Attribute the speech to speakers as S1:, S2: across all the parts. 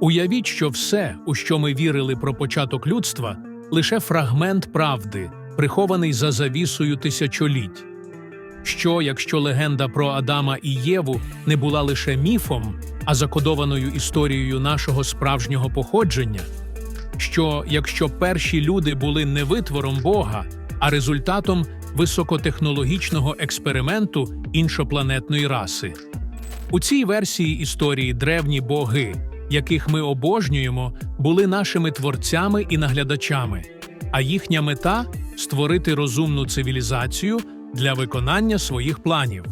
S1: Уявіть, що все, у що ми вірили про початок людства, лише фрагмент правди, прихований за завісою тисячоліть. Що, якщо легенда про Адама і Єву не була лише міфом, а закодованою історією нашого справжнього походження? Що, якщо перші люди були не витвором Бога, а результатом високотехнологічного експерименту іншопланетної раси? У цій версії історії древні боги, яких ми обожнюємо, були нашими творцями і наглядачами, а їхня мета створити розумну цивілізацію для виконання своїх планів.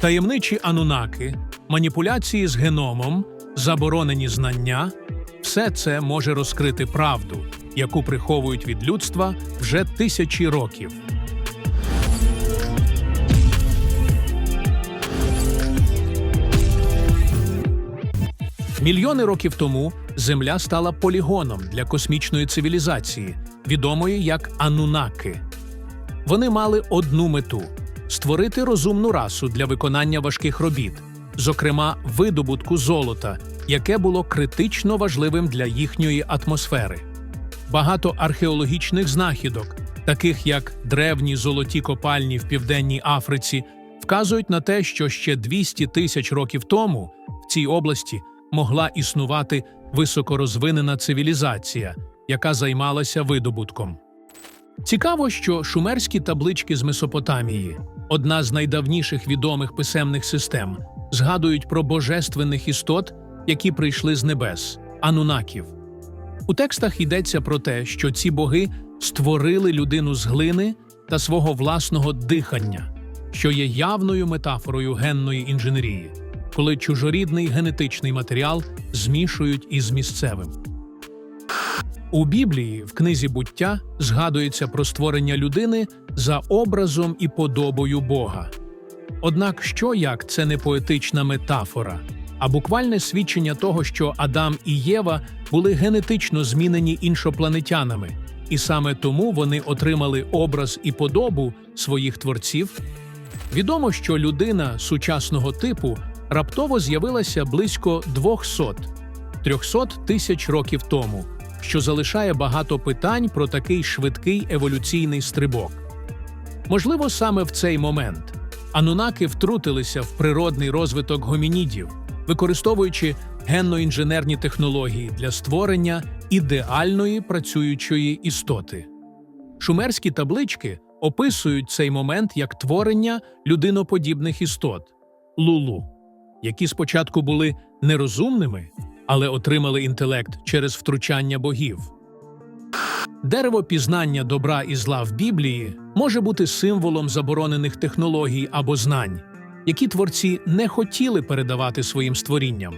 S1: Таємничі анунаки, маніпуляції з геномом, заборонені знання все це може розкрити правду, яку приховують від людства вже тисячі років. Мільйони років тому Земля стала полігоном для космічної цивілізації, відомої як Анунаки. Вони мали одну мету створити розумну расу для виконання важких робіт, зокрема видобутку золота, яке було критично важливим для їхньої атмосфери. Багато археологічних знахідок, таких як древні золоті копальні в південній Африці, вказують на те, що ще 200 тисяч років тому в цій області могла існувати високорозвинена цивілізація, яка займалася видобутком. Цікаво, що шумерські таблички з Месопотамії, одна з найдавніших відомих писемних систем, згадують про божественних істот, які прийшли з небес анунаків. У текстах йдеться про те, що ці боги створили людину з глини та свого власного дихання, що є явною метафорою генної інженерії, коли чужорідний генетичний матеріал змішують із місцевим. У Біблії в книзі буття згадується про створення людини за образом і подобою Бога. Однак, що як це не поетична метафора, а буквальне свідчення того, що Адам і Єва були генетично змінені іншопланетянами, і саме тому вони отримали образ і подобу своїх творців. Відомо, що людина сучасного типу раптово з'явилася близько 200-300 тисяч років тому, що залишає багато питань про такий швидкий еволюційний стрибок. Можливо, саме в цей момент анунаки втрутилися в природний розвиток гомінідів, використовуючи генно-інженерні технології для створення ідеальної працюючої істоти. Шумерські таблички описують цей момент як творення людиноподібних істот лулу, які спочатку були нерозумними, але отримали інтелект через втручання богів. Дерево пізнання добра і зла в Біблії може бути символом заборонених технологій або знань, які творці не хотіли передавати своїм створінням.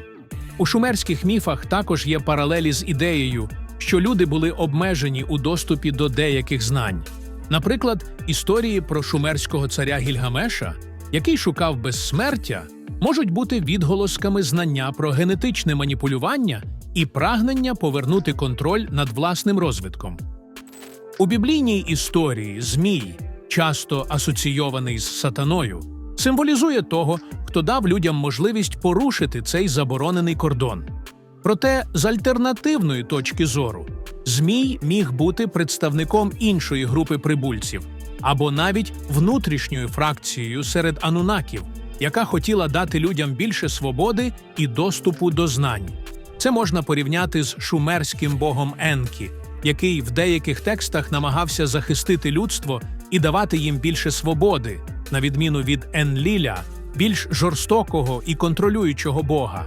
S1: У шумерських міфах також є паралелі з ідеєю, що люди були обмежені у доступі до деяких знань. Наприклад, історії про шумерського царя Гільгамеша, який шукав безсмертя, можуть бути відголосками знання про генетичне маніпулювання і прагнення повернути контроль над власним розвитком. У біблійній історії Змій, часто асоційований з сатаною, символізує того, хто дав людям можливість порушити цей заборонений кордон. Проте, з альтернативної точки зору, Змій міг бути представником іншої групи прибульців або навіть внутрішньою фракцією серед анунаків, яка хотіла дати людям більше свободи і доступу до знань. Це можна порівняти з шумерським богом Енкі, який в деяких текстах намагався захистити людство і давати їм більше свободи, на відміну від Енліля, більш жорстокого і контролюючого бога.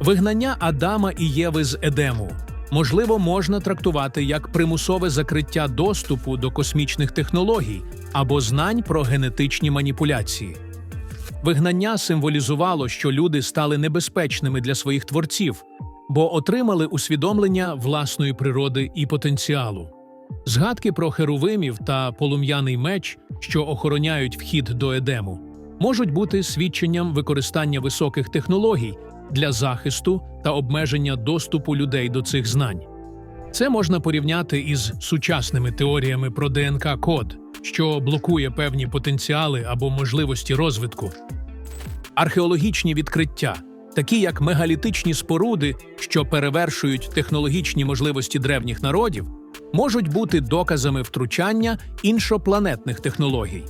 S1: Вигнання Адама і Єви з Едему можливо можна трактувати як примусове закриття доступу до космічних технологій або знань про генетичні маніпуляції. Вигнання символізувало, що люди стали небезпечними для своїх творців, бо отримали усвідомлення власної природи і потенціалу. Згадки про херувимів та полум'яний меч, що охороняють вхід до Едему, можуть бути свідченням використання високих технологій для захисту та обмеження доступу людей до цих знань. Це можна порівняти із сучасними теоріями про ДНК-код, що блокує певні потенціали або можливості розвитку. Археологічні відкриття, такі як мегалітичні споруди, що перевершують технологічні можливості древніх народів, можуть бути доказами втручання іншопланетних технологій.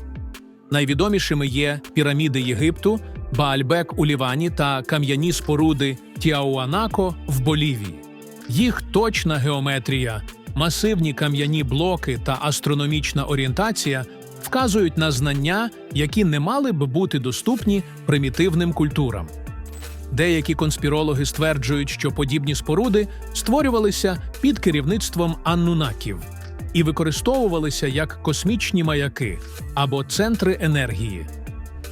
S1: Найвідомішими є піраміди Єгипту, Баальбек у Лівані та кам'яні споруди Тіауанако в Болівії. Їх точна геометрія, масивні кам'яні блоки та астрономічна орієнтація вказують на знання, які не мали б бути доступні примітивним культурам. Деякі конспірологи стверджують, що подібні споруди створювалися під керівництвом аннунаків і використовувалися як космічні маяки або центри енергії.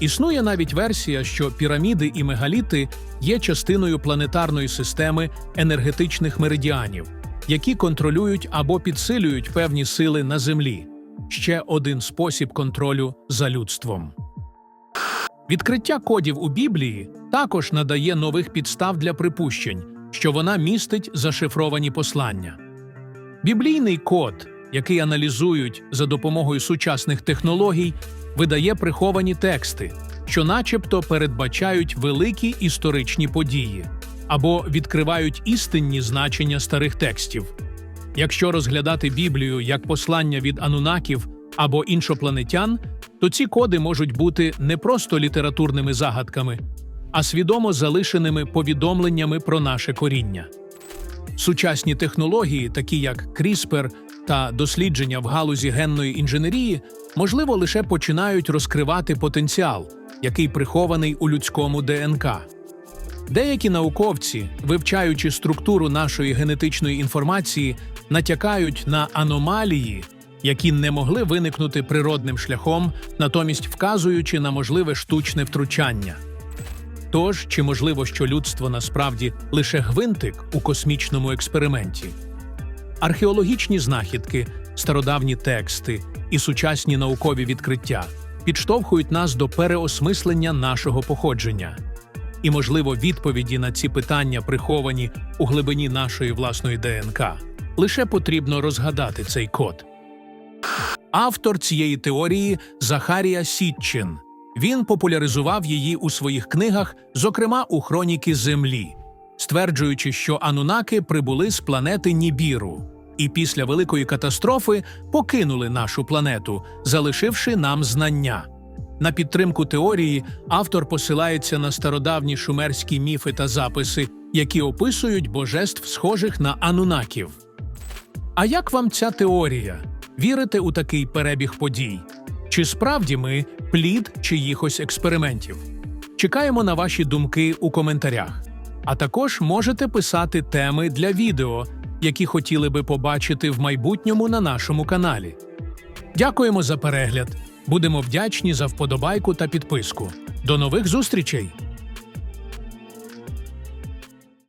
S1: Існує навіть версія, що піраміди і мегаліти є частиною планетарної системи енергетичних меридіанів, які контролюють або підсилюють певні сили на Землі. Ще один спосіб контролю за людством. Відкриття кодів у Біблії також надає нових підстав для припущень, що вона містить зашифровані послання. Біблійний код, який аналізують за допомогою сучасних технологій, видає приховані тексти, що начебто передбачають великі історичні події або відкривають істинні значення старих текстів. Якщо розглядати Біблію як послання від анунаків або іншопланетян, то ці коди можуть бути не просто літературними загадками, а свідомо залишеними повідомленнями про наше коріння. Сучасні технології, такі як CRISPR та дослідження в галузі генної інженерії, можливо, лише починають розкривати потенціал, який прихований у людському ДНК. Деякі науковці, вивчаючи структуру нашої генетичної інформації, натякають на аномалії, які не могли виникнути природним шляхом, натомість вказуючи на можливе штучне втручання. Тож, чи можливо, що людство насправді лише гвинтик у космічному експерименті? Археологічні знахідки, стародавні тексти і сучасні наукові відкриття підштовхують нас до переосмислення нашого походження. І, можливо, відповіді на ці питання приховані у глибині нашої власної ДНК. Лише потрібно розгадати цей код. Автор цієї теорії Захарія Сітчин. Він популяризував її у своїх книгах, зокрема у Хроніки Землі, стверджуючи, що анунаки прибули з планети Нібіру і після великої катастрофи покинули нашу планету, залишивши нам знання. На підтримку теорії автор посилається на стародавні шумерські міфи та записи, які описують божеств, схожих на анунаків. А як вам ця теорія? Вірите у такий перебіг подій? Чи справді ми плід чиїхось експериментів? Чекаємо на ваші думки у коментарях. А також можете писати теми для відео, які хотіли би побачити в майбутньому на нашому каналі. Дякуємо за перегляд. Будемо вдячні за вподобайку та підписку. До нових зустрічей!